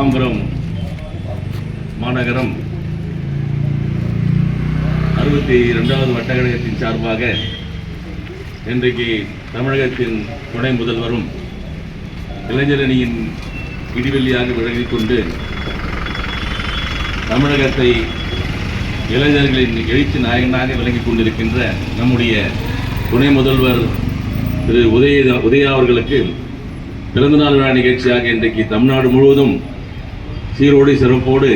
தாம்பரம் மாநகரம் அறுபத்தி ரெண்டாவது வட்டக்கழகத்தின் சார்பாக இன்றைக்கு தமிழகத்தின் துணை முதல்வரும் இளைஞரணியின் இடிவெள்ளியாக விலகிக் கொண்டு தமிழகத்தை இளைஞர்களின் எழுச்சி நாயகனாக விளங்கிக் கொண்டிருக்கின்ற நம்முடைய துணை முதல்வர் திரு உதய உதயா அவர்களுக்கு பிறந்தநாள் விழா நிகழ்ச்சியாக இன்றைக்கு தமிழ்நாடு முழுவதும் சீரோடு சிறப்போடு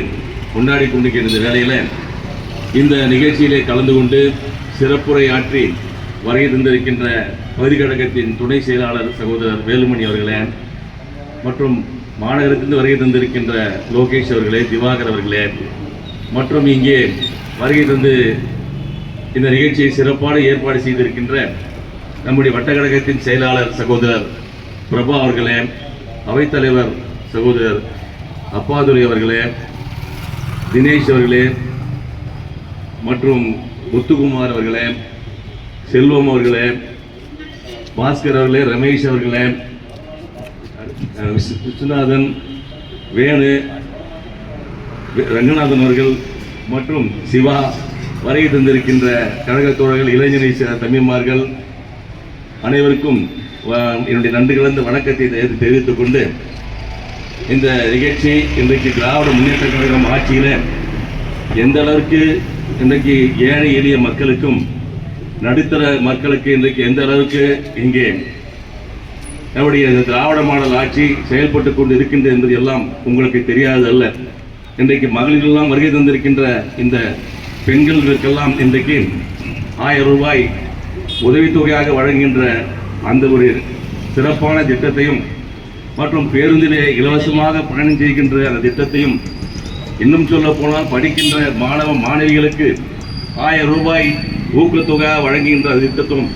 கொண்டாடி கொண்டிருக்கிற இந்த வேளையில் இந்த நிகழ்ச்சியிலே கலந்து கொண்டு சிறப்புரை ஆற்றி வருகை தந்திருக்கின்ற பகுதி கழகத்தின் துணை செயலாளர் சகோதரர் வேலுமணி அவர்களே மற்றும் மாநகரத்திலிருந்து வருகை தந்திருக்கின்ற லோகேஷ் அவர்களே திவாகர் அவர்களே மற்றும் இங்கே வருகை தந்து இந்த நிகழ்ச்சியை சிறப்பான ஏற்பாடு செய்திருக்கின்ற நம்முடைய வட்டக்கழகத்தின் செயலாளர் சகோதரர் பிரபா அவர்களே அவைத்தலைவர் சகோதரர் அப்பாதுரை அவர்களே தினேஷ் அவர்களே மற்றும் முத்துக்குமார் அவர்களே செல்வம் அவர்களே பாஸ்கர் அவர்களே ரமேஷ் அவர்களே விஸ்வநாதன் வேணு ரங்கநாதன் அவர்கள் மற்றும் சிவா வருகை தந்திருக்கின்ற கழகத் தோழர்கள் இளைஞரை ச- தம்பிமார்கள் அனைவருக்கும் வ- என்னுடைய நன்றி கலந்த வணக்கத்தை தெரி- தெரிவித்துக் கொண்டு இந்த நிகழ்ச்சி இன்றைக்கு திராவிட முன்னேற்ற கழகம் ஆட்சியில் எந்த அளவுக்கு இன்றைக்கு ஏழை எளிய மக்களுக்கும் நடுத்தர மக்களுக்கு இன்றைக்கு எந்த அளவுக்கு இங்கே நம்முடைய இந்த திராவிட மாடல் ஆட்சி செயல்பட்டு கொண்டு இருக்கின்றது என்பது எல்லாம் உங்களுக்கு தெரியாதல்ல இன்றைக்கு மகளிரெல்லாம் வருகை தந்திருக்கின்ற இந்த பெண்களுக்கெல்லாம் இன்றைக்கு ஆயிரம் ரூபாய் உதவித்தொகையாக வழங்குகின்ற அந்த ஒரு சிறப்பான திட்டத்தையும் மற்றும் பேருந்திலே இலவசமாக பயணம் செய்கின்ற அந்த திட்டத்தையும் இன்னும் சொல்ல போனால் படிக்கின்ற மாணவ மாணவிகளுக்கு ஆயிரம் ரூபாய் ஊக்கத்தொகை வழங்குகின்ற அந்த திட்டத்தும்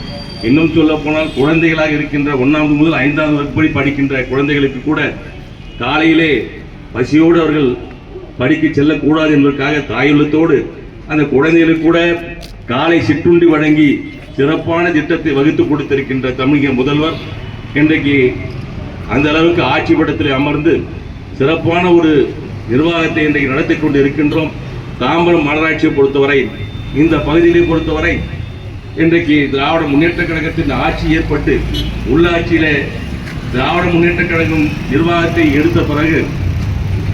இன்னும் சொல்ல போனால் குழந்தைகளாக இருக்கின்ற ஒன்றாவது முதல் ஐந்தாவது வகுப்படி படிக்கின்ற குழந்தைகளுக்கு கூட காலையிலே பசியோடு அவர்கள் படிக்க செல்லக்கூடாது என்பதற்காக தாயுள்ளத்தோடு அந்த குழந்தைகளுக்கு கூட காலை சிற்றுண்டி வழங்கி சிறப்பான திட்டத்தை வகுத்து கொடுத்திருக்கின்ற தமிழக முதல்வர். இன்றைக்கு அந்த அளவுக்கு ஆட்சி படத்தில் அமர்ந்து சிறப்பான ஒரு நிர்வாகத்தை இன்றைக்கு நடத்தி கொண்டு இருக்கின்றோம் தாம்பரம் மாநகராட்சியை பொறுத்தவரை இந்த பகுதியிலே பொறுத்தவரை இன்றைக்கு திராவிட முன்னேற்ற கழகத்தின் ஆட்சி ஏற்பட்டு உள்ளாட்சியிலே திராவிட முன்னேற்ற கழகம் நிர்வாகத்தை எடுத்த பிறகு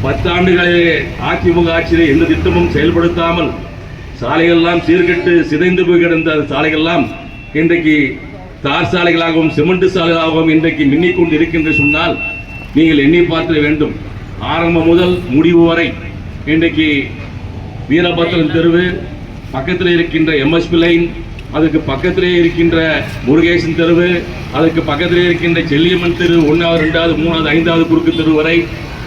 பத்தாண்டுகளே அதிமுக ஆட்சியிலே எந்த திட்டமும் செயல்படுத்தாமல் சாலைகள்லாம் சீர்கெட்டு சிதைந்து போய் கிடந்த அந்த சாலைகள்லாம் இன்றைக்கு தார் சாலைகளாகவும் சிமெண்ட் சாலைகளாகவும் இன்றைக்கு மின்னிக் கொண்டு இருக்கின்ற சொன்னால் நீங்கள் எண்ணி பார்க்க வேண்டும். ஆரம்பம் முதல் முடிவு வரை இன்றைக்கு வீரபத்திரன் தெருவு பக்கத்தில் இருக்கின்ற எம்எஸ்பி லைன் அதுக்கு பக்கத்திலே இருக்கின்ற முருகேசன் தெருவு அதுக்கு பக்கத்திலே இருக்கின்ற செல்லியம்மன் தெரு ஒன்றாவது ரெண்டாவது மூணாவது ஐந்தாவது குறுக்கு தெரு வரை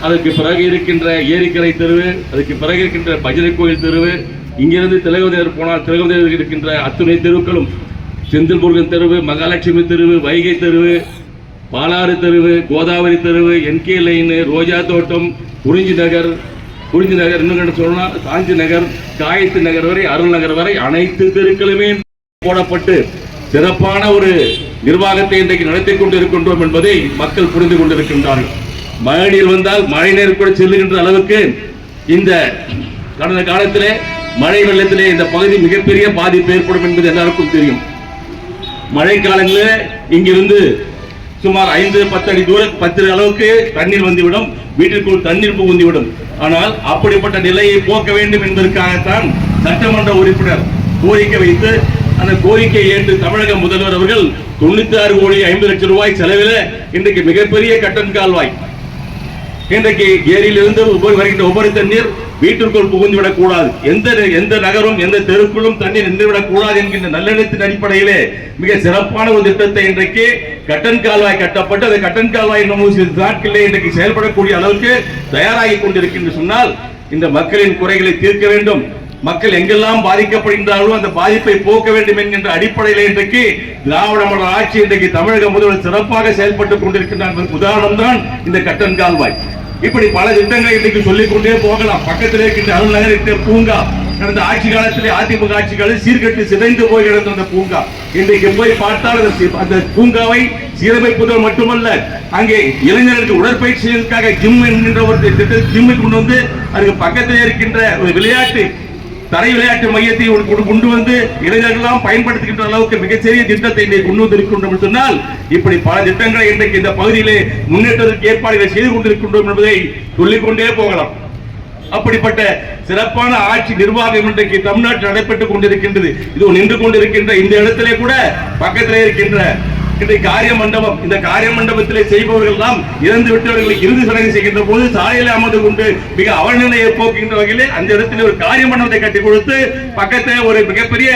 அதுக்கு பிறகு இருக்கின்ற ஏரிக்கரை தெருவு அதுக்கு பிறகு இருக்கின்ற பஜனை கோயில் தெருவு இங்கிருந்து திலகவதியர் போனால் திலகவதியர் இருக்கின்ற அத்துணை தெருக்களும் செந்தில் முருகன் தெருவு மகாலட்சுமி தெருவு வைகை தெருவு பாலாறு தெருவு கோதாவரி தெருவு என்கே லைனு ரோஜா தோட்டம் குறிஞ்சி நகர் குறிஞ்சி நகர் இன்னும் சொன்னால் காஞ்சி நகர் காயத்து நகர் வரை அருள் நகர் வரை அனைத்து தெருக்களுமே போடப்பட்டு சிறப்பான ஒரு நிர்வாகத்தை இன்றைக்கு நடத்தி கொண்டு இருக்கின்றோம் என்பதை மக்கள் புரிந்து கொண்டிருக்கின்றார்கள். மழை நீர் வந்தால் மழை நீர் கூட செல்லுகின்ற அளவுக்கு இந்த கடந்த காலத்திலே மழை வெள்ளத்திலே இந்த பகுதி மிகப்பெரிய பாதிப்பு ஏற்படும் என்பது எல்லாருக்கும் தெரியும். மழைக்காலங்களில் இங்கிருந்து சுமார் ஐந்து பத்து அடி தூரம் பத்து அளவுக்கு தண்ணீர் வந்துவிடும். வீட்டிற்குள் தண்ணீர் புகுந்துவிடும். ஆனால் அப்படிப்பட்ட நிலையை போக்க வேண்டும் என்பதற்காகத்தான் சட்டமன்ற உறுப்பினர் கோரிக்கை வைத்து அந்த கோரிக்கையை ஏற்று தமிழக முதல்வர் அவர்கள் தொண்ணூத்தி ஆறு கோடி ஐம்பது லட்சம் ரூபாய் செலவில் இன்றைக்கு மிகப்பெரிய கட்டன் கால்வாய் இன்றைக்கு ஏரியிலிருந்து உபரி வருகின்ற உபரி தண்ணீர் வீட்டிற்குள் புகுந்து விடக்கூடாது. எந்த எந்த நகரும் எந்த தெருக்குள்ளும் தண்ணீர் நின்றுவிடக் கூடாது என்கின்ற நல்லெண்ணத்தின் அடிப்படையிலே மிக சிறப்பான ஒரு திட்டத்தை இன்றைக்கு கட்டன் கால்வாய் கட்டப்பட்டு அந்த கட்டன் கால்வாய் இன்னும் சில நாட்களிலே இன்றைக்கு செயல்படக்கூடிய அளவுக்கு தயாராகி கொண்டிருக்கின்ற சொன்னால் இந்த மக்களின் குறைகளை தீர்க்க வேண்டும். மக்கள் எங்கெல்லாம் பாதிக்கப்படுகின்றார்களோ அந்த பாதிப்பை போக்க வேண்டும் என்கின்ற அடிப்படையில் இன்றைக்கு திராவிட மாடல் ஆட்சி இன்றைக்கு தமிழக முதல்வர் சிறப்பாக செயல்பட்டுக் கொண்டிருக்கின்றார் உதாரணம் தான் இந்த கட்டன் கால்வாய். இப்படி பல திட்டங்களை இன்றைக்கு சொல்லிக் கொண்டே போகலாம். பக்கத்தில் இருக்கின்ற அருள்நகர் இருக்கின்ற பூங்கா கடந்த ஆட்சி காலத்திலே அதிமுக ஆட்சி காலத்தில் சீர்கட்டு சிதைந்து போய் கிடந்த அந்த பூங்கா. இன்றைக்கு போய் பார்த்தால் அந்த அந்த பூங்காவை சீரமைப்பதோடு மட்டுமல்ல அங்கே இளைஞர்களுக்கு உடற்பயிற்சிகளுக்காக ஜிம் என்கின்ற ஒரு திட்டத்தை ஜிம்மை கொண்டு வந்து அதுக்கு பக்கத்தில் இருக்கின்ற ஒரு விளையாட்டு தரை விளையாட்டு மையத்தை கொண்டு- கொண்டு வந்து இளைஞர்கள்லாம் பயன்படுத்துகின்ற அளவுக்கு மிகச்சிறிய திட்டத்தை கொண்டு வந்திருக்கின்றோம் சொன்னால் இப்படி பல திட்டங்களை இன்றைக்கு இந்த பகுதியிலே முன்னேற்றத்திற்கு ஏற்பாடுகளை செய்து கொண்டிருக்கின்றோம் என்பதை சொல்லிக்கொண்டே போகலாம். அப்படிப்பட்ட சிறப்பான ஆட்சி நிர்வாகம் இன்றைக்கு தமிழ்நாட்டில் நடைபெற்றுக் கொண்டிருக்கின்றது. இது நின்று கொண்டிருக்கின்ற இந்த இடத்திலே கூட பக்கத்திலே இருக்கின்ற இன்றைக்கு காரிய மண்டபம் இந்த காரிய மண்டபத்திலே செய்பவர்கள் எல்லாம் இறந்து விட்டவர்களை இறுதி சடங்கு செய்கின்ற போது சாலையில அமர்ந்து கொண்டு மிக அவநிலையை போக்குகின்ற வகையிலே அந்த இடத்திலே ஒரு காரிய மண்டபத்தை கட்டி கொடுத்து பக்கத்திலே ஒரு மிகப்பெரிய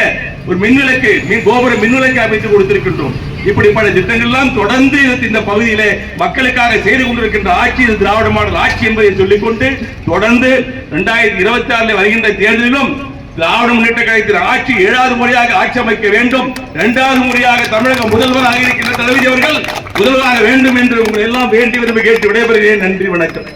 ஒரு மின்விளக்கு மின் கோபுர மின்விளக்கு அமைத்து கொடுத்திருக்கின்றோம். இப்படிப்பட்ட திட்டங்கள் எல்லாம் தொடர்ந்து இந்த பகுதியிலே மக்களுக்காக செய்து கொண்டிருக்கின்ற ஆட்சி இது திராவிட மாடல் ஆட்சி என்பதை சொல்லிக்கொண்டு தொடர்ந்து இரண்டாயிரத்தி இருபத்தி ஆறுல வருகின்ற தேர்தலிலும் திராவிட முன்னேற்ற கழகத்தின் ஆட்சி ஏழாவது முறையாக ஆட்சி அமைக்க வேண்டும். இரண்டாவது முறையாக தமிழக முதல்வராக இருக்கின்ற தளபதி அவர்கள் முதல்வராக வேண்டும் என்று உங்களை எல்லாம் வேண்டி விரும்பி கேட்டு விடைபெறுகிறேன். நன்றி வணக்கம்.